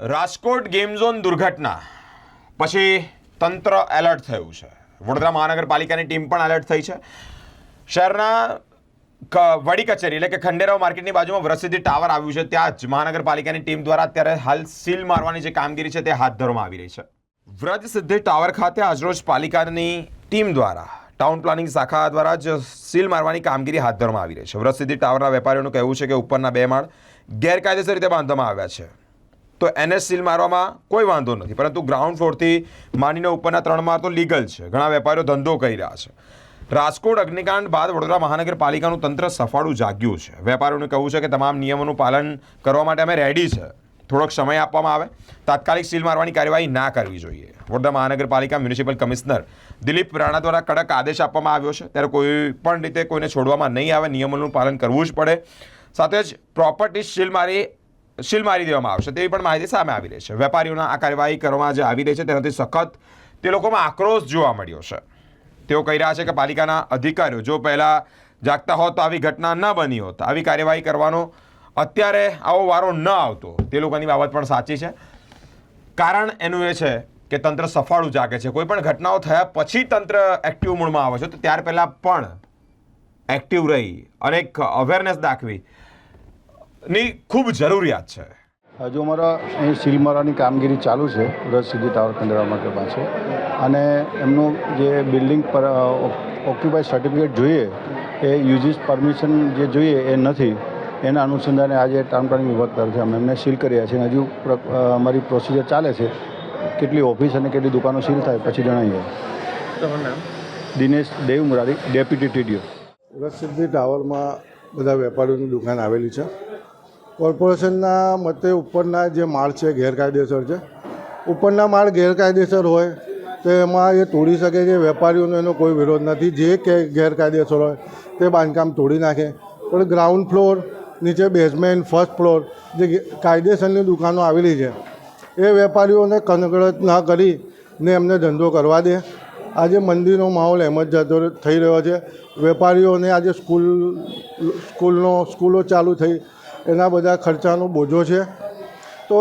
Rajkot game zone દુર્ઘટના. પછી તંત્ર એલર્ટ થયું છે. વડોદરા મહાનગરપાલિકાની ટીમ પણ એલર્ટ થઈ છે. શહેરના વડી કચેરી એટલે કે ખંડેરાવ માર્કેટની બાજુમાં વરસિદ્ધિ ટાવર આવ્યું છે. ત્યાં જ મહાનગરપાલિકાની ટીમ દ્વારા અત્યારે હાલ સીલ મારવાની જે કામગીરી છે તે હાથ ધરવામાં આવી રહી છે. વ્રજ સિદ્ધિ ટાવર ખાતે આજરોજ પાલિકાની ટીમ દ્વારા, ટાઉન પ્લાનિંગ શાખા દ્વારા જ સીલ મારવાની કામગીરી હાથ ધરવામાં આવી રહી છે. વ્રજ સિદ્ધિ ટાવરના વેપારીઓનું કહેવું છે કે ઉપરના બે માળ ગેરકાયદેસર રીતે બાંધવામાં આવ્યા છે. તો એને સીલ મારવામાં કોઈ વાંધો નથી. પરંતુ ગ્રાઉન્ડ ફ્લોરથી માંડીને ઉપરના ત્રણ માર તો લીગલ છે. ઘણા વેપારીઓ ધંધો કરી રહ્યા છે. રાજકોટ, અગ્નિકાંડ બાદ વડોદરા મહાનગરપાલિકાનું તંત્ર સફાળું જાગ્યું છે. વેપારીઓનું કહેવું છે કે તમામ નિયમોનું પાલન કરવા માટે અમે રેડી છે. થોડોક સમય આપવામાં આવે. તાત્કાલિક સીલ મારવાની કાર્યવાહી ના કરવી જોઈએ. વડોદરા મહાનગરપાલિકા મ્યુનિસિપલ કમિશનર દિલીપ રાણા દ્વારા કડક આદેશ આપવામાં આવ્યો છે. ત્યારે કોઈ પણ રીતે કોઈને છોડવામાં નહીં આવે. નિયમોનું પાલન કરવું જ પડે. સાથે જ પ્રોપર્ટી સીલ મારી સીલ મારી દેવામાં આવશે, તેવી પણ માહિતી સામે આવી રહી છે. વેપારીઓના આ કાર્યવાહી કરવામાં જે આવી રહી છે તેનાથી સખત તે લોકોમાં આક્રોશ જોવા મળ્યો છે. તેઓ કહી રહ્યા છે કે પાલિકાના અધિકારીઓ, જો પહેલાં જાગતા હોત તો આવી ઘટના ન બની હોત. આવી કાર્યવાહી કરવાનો અત્યારે આવો વારો ન આવતો. તે લોકોની બાબત પણ સાચી છે. કારણ એનું એ છે કે તંત્ર સફાળું જાગે છે. કોઈ પણ ઘટનાઓ થયા પછી તંત્ર એક્ટિવ મૂડમાં આવે છે. તો ત્યાર પહેલાં પણ એક્ટિવ રહી, અનેક અવેરનેસ દાખવી ની ખૂબ જરૂરિયાત છે. હજુ અમારા અહીં સીલ મારવાની કામગીરી ચાલુ છે રજ સીધી ટાવર ખંડેરા માર્કેટ પાસે. અને એમનું જે બિલ્ડિંગ પર ઓક્યુપાય સર્ટિફિકેટ જોઈએ એ યુજીસ પરમિશન જે જોઈએ એ નથી. એના અનુસંધાને આજે ટાઉન પ્લાનિંગ વિભાગ તરફથી અમે એમને સીલ કર્યા છે અને હજુ અમારી પ્રોસિજર ચાલે છે. કેટલી ઓફિસ અને કેટલી દુકાનો સીલ થાય પછી જણાવીએ. તમારું દિનેશ દેવ મુરારી ડેપ્યુટી ટીડીઓ રસસિદ્ધિ ટાવરમાં બધા વેપારીઓની દુકાન આવેલી છે. કોર્પોરેશનના મતે ઉપરના જે માળ છે ગેરકાયદેસર છે, ઉપરના માળ ગેરકાયદેસર હોય તો એમાં એ તોડી શકે છે, વેપારીઓનો એનો કોઈ વિરોધ નથી. જે કે ગેરકાયદેસર હોય તે બાંધકામ તોડી નાખે. પણ ગ્રાઉન્ડ ફ્લોર, નીચે બેઝમેન્ટ ફર્સ્ટ ફ્લોર જે કાયદેસરની દુકાનો આવેલી છે, એ વેપારીઓને કનગળત ના કરી ને એમને ધંધો કરવા દે. આજે મંદીનો માહોલ એમ જ જતો થઈ રહ્યો છે. વેપારીઓને આજે સ્કૂલ, સ્કૂલનો, સ્કૂલો ચાલુ થઈ એના બધા ખર્ચાનો બોજો છે. તો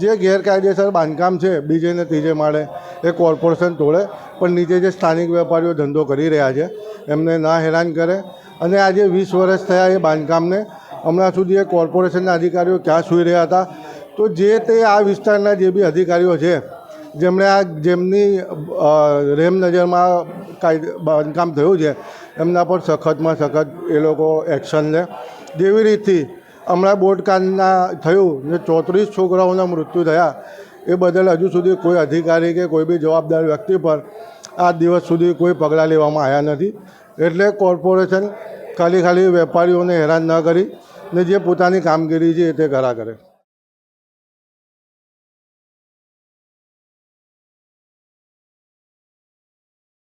જે ગેરકાયદેસર બાંધકામ છે, બીજે ને ત્રીજે માળે એ કોર્પોરેશન તોડે, પણ નીચે જે સ્થાનિક વેપારીઓ ધંધો કરી રહ્યા છે, એમને ના હેરાન કરે. અને આજે વીસ વર્ષ થયા એ બાંધકામને, હમણાં સુધી એ કોર્પોરેશનના અધિકારીઓ ક્યાં સૂઈ રહ્યા હતા? તો જે તે આ વિસ્તારના જે બી અધિકારીઓ છે, જેમણે આ જેમની રેમ નજરમાં કાયદે, બાંધકામ થયું છે, એમના પર સખતમાં સખત એ લોકો એક્શન લે. જેવી રીતથી હમણાં બોટકાંડના થયું ને ચોત્રીસ છોકરાઓના મૃત્યુ થયા. એ બદલ હજુ સુધી કોઈ અધિકારી કે કોઈ બી જવાબદાર વ્યક્તિ પર આ દિવસ સુધી કોઈ પગલાં લેવામાં આવ્યા નથી. એટલે કોર્પોરેશન ખાલી ખાલી વેપારીઓને હેરાન ન કરી ને જે પોતાની કામગીરી છે તે કરા કરે.